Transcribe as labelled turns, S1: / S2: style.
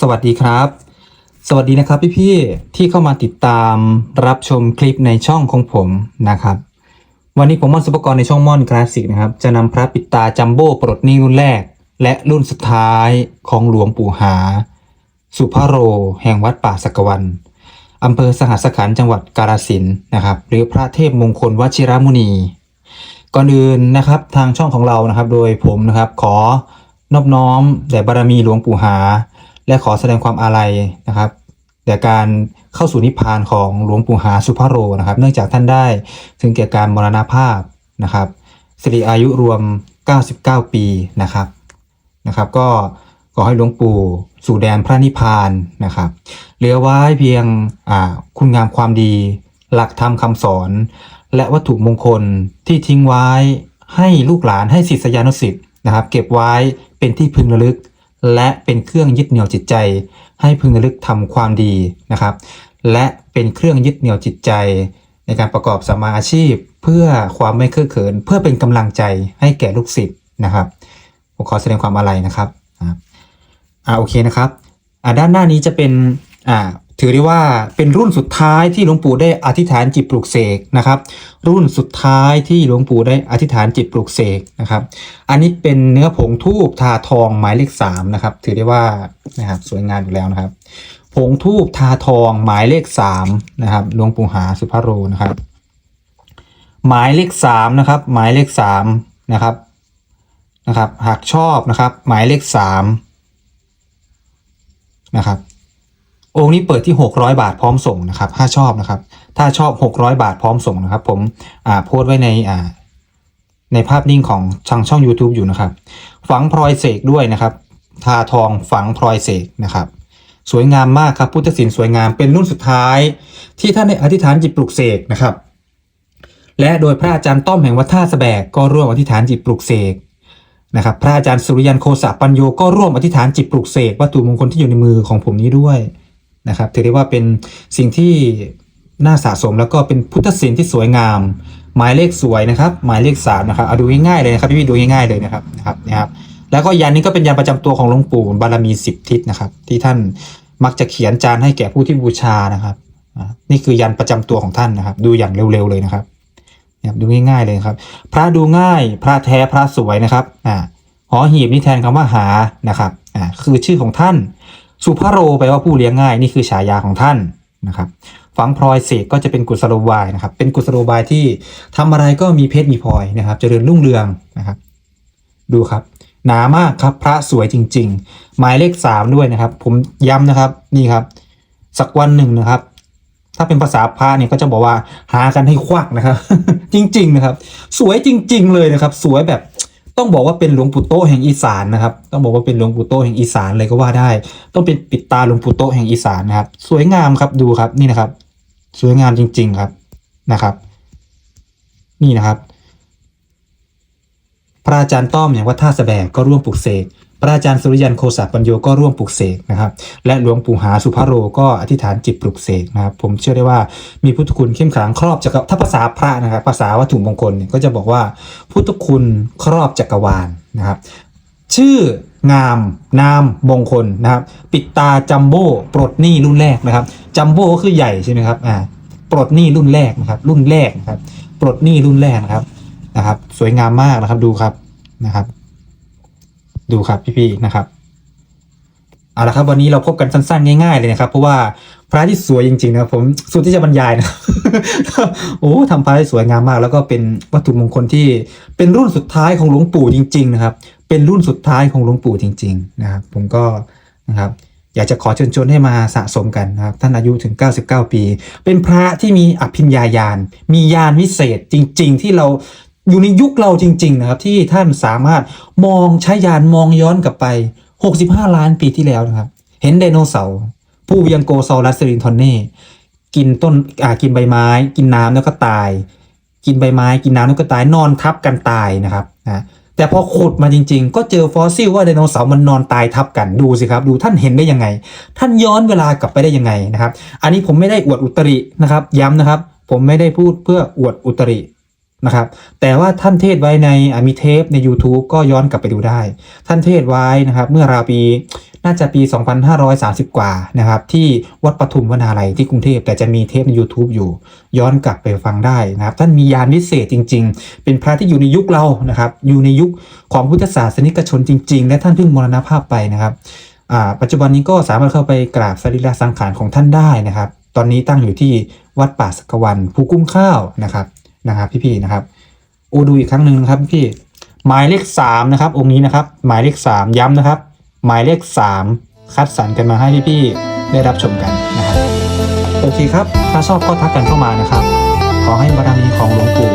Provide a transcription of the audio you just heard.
S1: สวัสดีครับ สวัสดีนะครับพี่ๆที่เข้ามาติดตามรับชมคลิปในช่องของผมนะครับ วันนี้ผมม่อนสุปกรณ์ในช่องม่อนคลาสสิกนะครับจะนำพระปิดตาจัมโบ้ปลดหนี้รุ่นแรก และรุ่นสุดท้ายของหลวงปู่หา สุภโร แห่งวัดป่าสักวันอำเภอสหัสขันจังหวัดกาฬสินนะครับ หรือพระเทพมงคลวชิรมุนี ก่อนอื่นนะครับทางช่องของเรานะครับ โดยผมนะครับขอนอบน้อมแด่บารมีหลวงปู่หา และขอแสดงความอาลัยนะครับแด่การเข้าสู่นิพพานของหลวงปู่หาสุภโรนะครับ เนื่องจากท่านได้ถึงแก่การมรณภาพนะครับสิริอายุรวม 99 ปีนะครับนะครับ ก็ขอให้หลวงปู่สู่แดนพระนิพพานนะครับ เหลือไว้เพียงคุณงามความดี หลักธรรมคำสอน และวัตถุมงคลที่ทิ้งไว้ให้ลูกหลานให้ศิษยานุศิษย์นะครับ เก็บไว้เป็นที่พึงระลึก และเป็นเครื่องยึดเหนี่ยวจิตใจ ให้พึงระลึกทำความดีนะครับ และเป็นเครื่องยึดเหนี่ยวจิตใจ ในการประกอบสมาอาชีพ เพื่อความไม่เครือะเขิน เพื่อเป็นกำลังใจให้แก่ลูกศิษย์นะครับผมขอแสดงความอาลัยนะครับอ่าโอเคนะครับอ่าด้านหน้านี้จะเป็นอ่า ถือได้ว่าเป็นรุ่นสุดท้ายที่หลวงปู่ได้อธิษฐานจิตปลุกเสกนะครับ รุ่นสุดท้ายที่หลวงปู่ได้อธิษฐานจิตปลุกเสกนะครับ อันนี้เป็นเนื้อผงทูบทาทองหมายเลขสามนะครับ ถือได้ว่านะครับสวยงามอยู่แล้วนะครับ ผงทูบทาทองหมายเลขสามนะครับหลวงปู่หาสุภโรนะครับ หมายเลขสามนะครับหมายเลขสามนะครับนะครับ หากชอบนะครับ หมายเลขสามนะครับ องค์นี้เปิดที่ 600 บาทพร้อมส่งนะครับถ้าชอบนะครับ ถ้าชอบ 600 บาทพร้อมส่งนะครับ ผมอ่าโพสต์ไว้ในอ่าในภาพนิ่งของทางช่อง YouTube อยู่นะครับ ฝังพลอยเสกด้วยนะครับ ทาทองฝังพลอยเสกนะครับ สวยงามมากครับ พุทธศิลป์สวยงามเป็นรุ่นสุดท้าย ที่ท่านได้อธิษฐานจิตปลุกเสกนะครับ และโดยพระอาจารย์ต้อมแห่งวัดท่าสะแบกก็ร่วมอธิษฐานจิตปลุกเสกนะครับ พระอาจารย์สุริยันโคสะปัญโยก็ร่วมอธิษฐานจิตปลุกเสกวัตถุมงคลที่อยู่ในมือของผมนี้ด้วย นะครับถือได้ว่าเป็นสิ่งที่น่าสะสมแล้วก็เป็นพุทธศิลป์ที่สวยงาม หมายเลขสวยนะครับ หมายเลขสามนะครับเอาดูง่ายๆเลยนะครับพี่ๆดูง่ายๆเลยนะครับนะครับนะครับแล้วก็ยันนี้ก็เป็นยันประจำตัวของหลวงปู่บารมีสิบทิศนะครับ ที่ท่านมักจะเขียนจานให้แก่ผู้ที่บูชานะครับนี่คือยันประจำตัวของท่านนะครับ ดูอย่างเร็วๆเลยนะครับนะครับดูง่ายๆเลยครับ พระดูง่าย พระแท้พระสวยนะครับอ่าหอหีบนี่แทนคำว่าหานะครับอ่าคือชื่อของท่าน สุภโรแปลว่าผู้เลี้ยงง่ายนี่คือฉายาของท่านนะครับฝังพลอยเสกก็จะเป็นกุศโลบายนะครับ เป็นกุศโลบายที่ทำอะไรก็มีเพชรมีพลอยนะครับ เจริญรุ่งเรืองนะครับ ดูครับ หนามากครับพระสวยจริง ๆ หมายเลขสามด้วยนะครับ ผมย้ำนะครับนี่ครับ สักวันหนึ่งนะครับ ถ้าเป็นภาษาพระเนี่ยก็จะบอกว่าหากันให้ควักนะครับ จริง ๆ นะครับ สวยจริง ๆ เลยนะครับ สวยแบบ ต้องบอกว่าเป็นหลวงปู่โตแห่งอีสานนะครับ ต้องบอกว่าเป็นหลวงปู่โตแห่งอีสานเลยก็ว่าได้ ต้องเป็นปิดตาหลวงปู่โตแห่งอีสานนะครับ สวยงามครับดูครับนี่นะครับ สวยงามจริง ๆครับนะครับ นี่นะครับ พระอาจารย์ต้อมอย่างวัดท่าสแสบกก็ร่วมปลุกเสก พระอาจารย์สุริยันโคสปัญโยก็ร่วมปลุกเสกนะครับ และหลวงปู่หาสุภโรก็อธิษฐานจิตปลุกเสกนะครับ ผมเชื่อได้ว่ามีพุทธคุณเข้มขลังครอบจักรถ้าภาษาพระนะครับภาษาวัตถุมงคลเนี่ยก็จะบอกว่าพุทธคุณครอบจักรวาลนะครับ ชื่องาม นามมงคลนะครับ ปิดตาจัมโบ้ปลดหนี้รุ่นแรกนะครับจัมโบ้ก็คือใหญ่ใช่ไหมครับอ่าปลดหนี้รุ่นแรกนะครับ รุ่นแรกนะครับปลดหนี้รุ่นแรกนะครับนะครับ สวยงามมากนะครับดูครับนะครับ ดูครับพี่ๆนะครับเอาละครับวันนี้เราพบกันสั้นๆ ง่าย ๆ เลยนะครับ เพราะว่าพระที่สวยจริงๆนะผมสุดที่จะบรรยายนะโอ้ทำพระได้สวยงามมาก แล้วก็เป็นวัตถุมงคลที่เป็นรุ่นสุดท้ายของหลวงปู่จริง ๆ นะครับ เป็นรุ่นสุดท้ายของหลวงปู่จริง ๆ นะครับ ผมก็นะครับอยากจะขอเชิญชวนให้มาสะสมกันนะครับ ท่านอายุถึง 99 ปี เป็นพระที่มีอภิญญาญาณ มีญาณวิเศษจริง ๆ ที่เรา อยู่ในยุคเราจริง ๆ นะครับ ที่ท่านสามารถมองใช้ญาณมองย้อนกลับไป 65 ล้านปีที่แล้วนะครับ เห็นไดโนเสาร์ผู้เวียงโกซอรัสเซรินทอนเน่กินต้นอ่ากินใบไม้ กินน้ำแล้วก็ตาย กินใบไม้ กินน้ำแล้วก็ตายนอนทับกันตายนะครับนะแต่พอขุดมาจริง ๆ ก็เจอฟอสซิลว่าไดโนเสาร์มันนอนตายทับกันดูสิครับ ดูท่านเห็นได้ยังไง ท่านย้อนเวลากลับไปได้ยังไงนะครับ อันนี้ผมไม่ได้อวดอุตรินะครับ ย้ำนะครับ ผมไม่ได้พูดเพื่ออวดอุตริ นะครับ แต่ว่าท่านเทศไว้ในอะมีเทปใน YouTube ก็ย้อนกลับไปดูได้ ท่านเทศไว้นะครับ เมื่อราวปีน่าจะปี 2530 กว่านะครับ ที่วัดปทุมวนาลัยที่กรุงเทพแต่จะมีเทปใน YouTube อยู่ ย้อนกลับไปฟังได้นะครับ ท่านมียานวิเศษจริง ๆ เป็นพระที่อยู่ในยุคเรานะครับ อยู่ในยุคของพุทธศาสนิกชนจริง ๆ และท่านเพิ่งมรณภาพไปนะครับปัจจุบันนี้ก็สามารถเข้าไปกราบสรีระสังขารของท่านได้นะครับ ตอนนี้ตั้งอยู่ที่วัดป่าสักวันภูกุ้มข้าวนะครับ นะครับพี่ๆนะครับโอดูอีกครั้งหนึ่งนะครับพี่หมายเลขสามนะครับ องค์นี้นะครับ หมายเลขสามย้ำนะครับ หมายเลขสามคัดสรรกันมาให้พี่ๆได้รับชมกันนะครับโอเคครับถ้าชอบก็ทักกันเข้ามานะครับ ขอให้บารมีของหลวงปู่